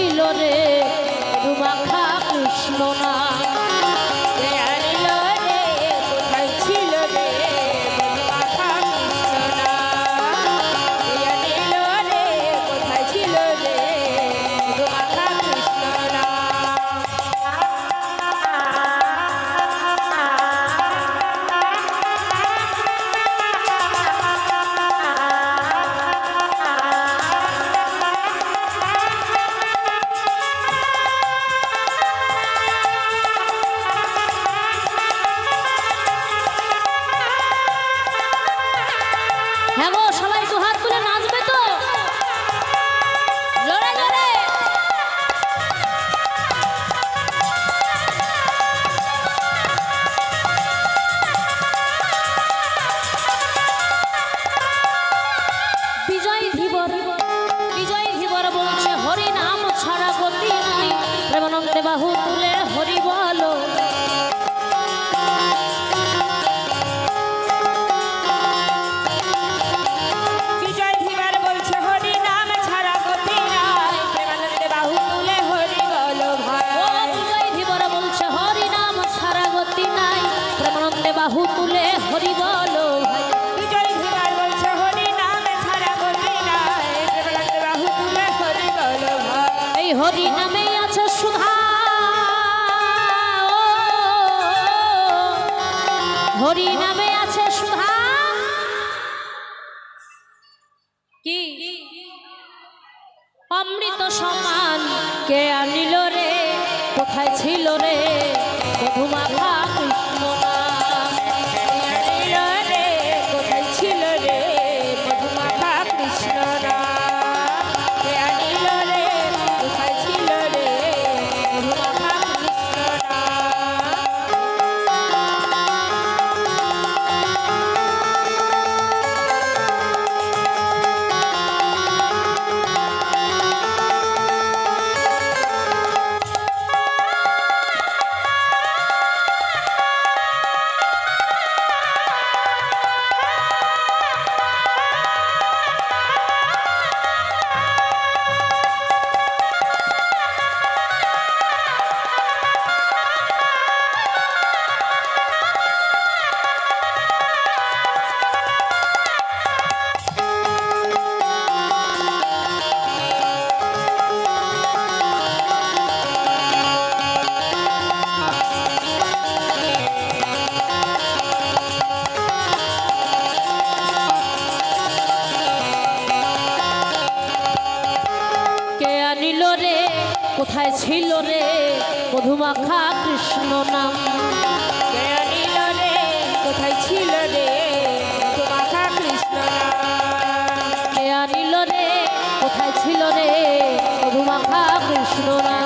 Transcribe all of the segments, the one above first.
রইল রে বাহু তুলে হরি বল হরি নামে আছে সুধা। হরি নামে আছে সুধা। কি? অমৃত সমান কে আনিল রে? কোথায় ছিল রে? মধুমা কোথায় ছিল রে? মধুমাখা কৃষ্ণ নাম। কোথায় ছিল রে? মধুমাখা কৃষ্ণ নাম। রে? কোথায় ছিল রে? মধুমাখা কৃষ্ণ নাম।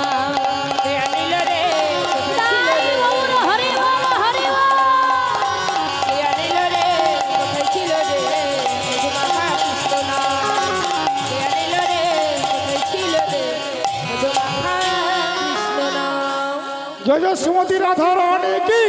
জয় জয় শ্রীমতী রাধা কি?